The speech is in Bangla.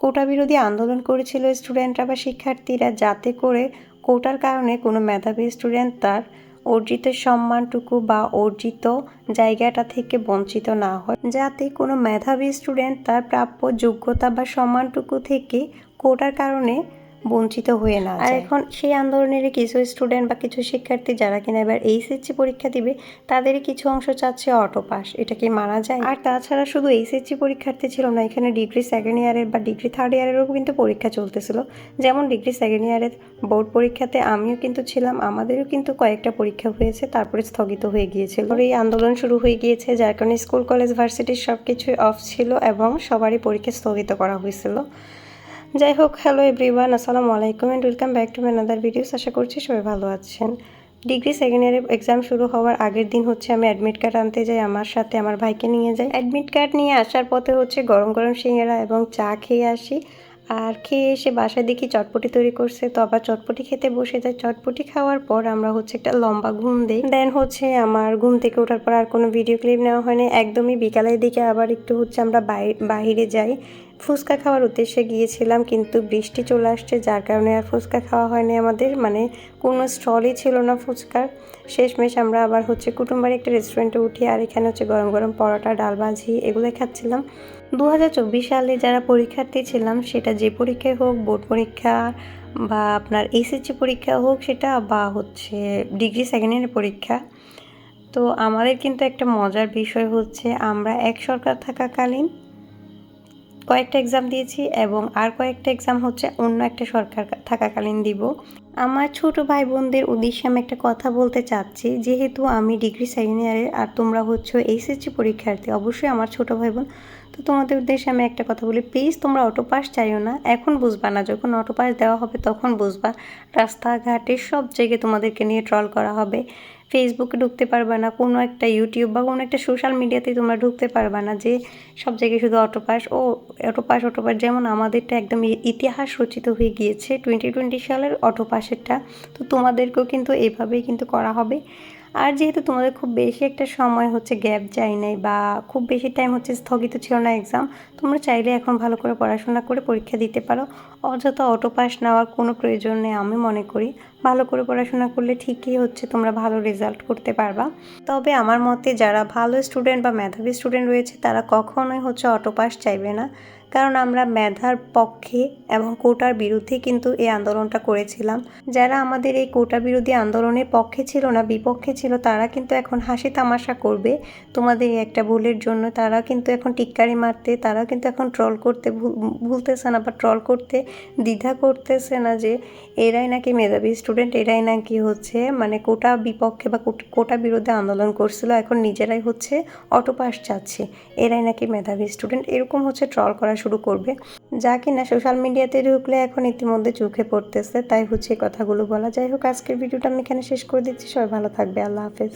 কোটা বিরোধী আন্দোলন করেছিল স্টুডেন্টরা বা শিক্ষার্থীরা, যাতে করে কোটার কারণে কোনো মেধাবী স্টুডেন্ট তার অর্জিত সম্মানটুকু বা অর্জিত জায়গাটা থেকে বঞ্চিত না হয়। যাতে কোনো মেধাবী স্টুডেন্ট তার প্রাপ্য যোগ্যতা বা সম্মানটুকু থেকে কোটার কারণে বঞ্চিত হয়ে না আর এখন সেই আন্দোলনের কিছু স্টুডেন্ট বা কিছু শিক্ষার্থী যারা কিনা এবার এইচএসসি পরীক্ষা দিবে তাদেরই কিছু অংশ চাচ্ছে অটো পাস এটা কি মানা যায়? আর তাছাড়া শুধু এইচএসসি পরীক্ষার্থী ছিল না এখানে ডিগ্রি সেকেন্ড ইয়ারের বা ডিগ্রি থার্ড ইয়ারেরও কিন্তু পরীক্ষা চলতেছিল। যেমন ডিগ্রি সেকেন্ড ইয়ারের বোর্ড পরীক্ষাতে আমিও কিন্তু ছিলাম আমাদেরও কিন্তু কয়েকটা পরীক্ষা হয়েছে তারপরে স্থগিত হয়ে গিয়েছিল। এই আন্দোলন শুরু হয়ে গিয়েছে যার কারণে স্কুল কলেজ ভার্সিটির সব কিছুই অফ ছিল এবং সবারই পরীক্ষা স্থগিত করা হয়েছিল। যাই হোক হ্যালো এভরিওয়ান আসসালামু আলাইকুম and welcome back to my other videos আশা করছি সবাই ভালো আছেন। ডিগ্রি সেকেন্ড ইয়ারের এক্সাম শুরু হওয়ার আগের দিন হচ্ছে আমি অ্যাডমিট কার্ড আনতে যাই, আমার সাথে আমার ভাইকে নিয়ে যাই। অ্যাডমিট কার্ড নিয়ে আসার পথে হচ্ছে গরম গরম সিঙ্গারা এবং চা খেয়ে আসি। আর খেয়ে এসে বাসায় দেখি চটপটি তৈরি করছে, তো আবার চটপটি খেতে বসে যাই চটপটি খাওয়ার পর আমরা হচ্ছে একটা লম্বা ঘুম দিই। দেন হচ্ছে আমার ঘুম থেকে ওঠার পর আর কোনো ভিডিও ক্লিপ নেওয়া হয়নি একদমই বিকালের দিকে আবার একটু হচ্ছে আমরা বাইরে যাই। ফুচকা খাওয়ার উদ্দেশ্যে গিয়েছিলাম, কিন্তু বৃষ্টি চলে আসছে, যার কারণে আর ফুচকা খাওয়া হয়নি আমাদের। মানে কোনো স্টলই ছিল না ফুচকার। শেষমেশ আমরা আবার হচ্ছে কুটুম্বাড়ি একটা রেস্টুরেন্টে উঠি, আর এখানে হচ্ছে গরম গরম পরোটা, ডাল ভাজি এগুলো খাচ্ছিলাম। দু হাজার চব্বিশ সালে যারা পরীক্ষার্থী ছিলাম, সেটা যে পরীক্ষায় হোক, বোর্ড পরীক্ষা বা আপনার এসএসসি পরীক্ষা হোক, সেটা বা হচ্ছে ডিগ্রি সেকেন্ড ইয়ারের পরীক্ষা। তো আমাদের কিন্তু একটা মজার বিষয় হচ্ছে, আমরা এক সরকার থাকাকালীন কয়েকটা এক্সাম দিয়েছি এবং আর কয়েকটা এক্সাম হচ্ছে অন্য একটা সরকার থাকাকালীন দিব। আমার ছোট ভাই বোনদের উদ্দেশ্যে আমি একটা কথা বলতে চাচ্ছি, যেহেতু আমি ডিগ্রি সেকেন্ড ইয়ারে আর তোমরা হচ্ছে এইচএসসি পরীক্ষার্থী, অবশ্যই আমার ছোট ভাই বোন তো তোমাদের উদ্দেশ্যে আমি একটা কথা বলি প্লিজ তোমরা অটো পাস চাইও না। এখন বুঝবা না, যখন অটো পাস দেওয়া হবে তখন বুঝবা। রাস্তাঘাটে সব জায়গায় তোমাদেরকে নিয়ে ট্রল করা হবে। ফেসবুকে ঢুকতে পারবে না, কোনো একটা ইউটিউব বা কোনো একটা সোশ্যাল মিডিয়াতে তোমরা ঢুকতে পারবে না যে সব জায়গায় শুধু অটোপাস ও অটোপাস অটোপাস যেমন আমাদেরটা একদম ইতিহাস রচিত হয়ে গিয়েছে টোয়েন্টি টোয়েন্টি সালের অটোপাসেরটা তো তোমাদেরকেও কিন্তু এভাবেই কিন্তু করা হবে। আর যেহেতু তোমাদের খুব বেশি একটা সময় হচ্ছে গ্যাপ যায় নাই বা খুব বেশি টাইম হচ্ছে স্থগিত ছিল না এক্সাম তোমরা চাইলে এখন ভালো করে পড়াশোনা করে পরীক্ষা দিতে পারো। অযথা অটো পাস নেওয়ার কোনো প্রয়োজন নেই আমি মনে করি। ভালো করে পড়াশোনা করলে ঠিকই হচ্ছে তোমরা ভালো রেজাল্ট করতে পারবা। তবে আমার মতে যারা ভালো স্টুডেন্ট বা মেধাবী স্টুডেন্ট রয়েছে তারা কখনোই হচ্ছে অটো পাস চাইবে না। কারণ আমরা মেধার পক্ষে এবং কোটার বিরুদ্ধে কিন্তু এই আন্দোলনটা করেছিলাম। যারা আমাদের এই কোটা বিরোধী আন্দোলনের পক্ষে ছিল না, বিপক্ষে ছিল, তারা কিন্তু এখন হাসি তামাশা করবে। তোমাদের একটা ভুলের জন্য তারা কিন্তু এখন টিক্কারি মারতে, তারা কিন্তু এখন ট্রল করতে ভুলতেছে না বা ট্রল করতে, দ্বিধা করতেছে না যে এরাই নাকি মেধাবী স্টুডেন্ট এরাই নাকি হচ্ছে মানে কোটা বিপক্ষে বা কোটা বিরুদ্ধে আন্দোলন করছিল, এখন নিজেরাই হচ্ছে অটো পাস চাচ্ছে। এরাই নাকি মেধাবী স্টুডেন্ট এরকম হচ্ছে ট্রল করা শুরু করবে। যা কিনা সোশ্যাল মিডিয়াতে ঢুকলে এখন ইতিমধ্যে চোখে পড়তেছে, তাই হচ্ছে কথাগুলো বলা। যাই হোক, আজকের ভিডিওটা আমি এখানে শেষ করে দিচ্ছি। সবাই ভালো থাকবে, আল্লাহ হাফেজ।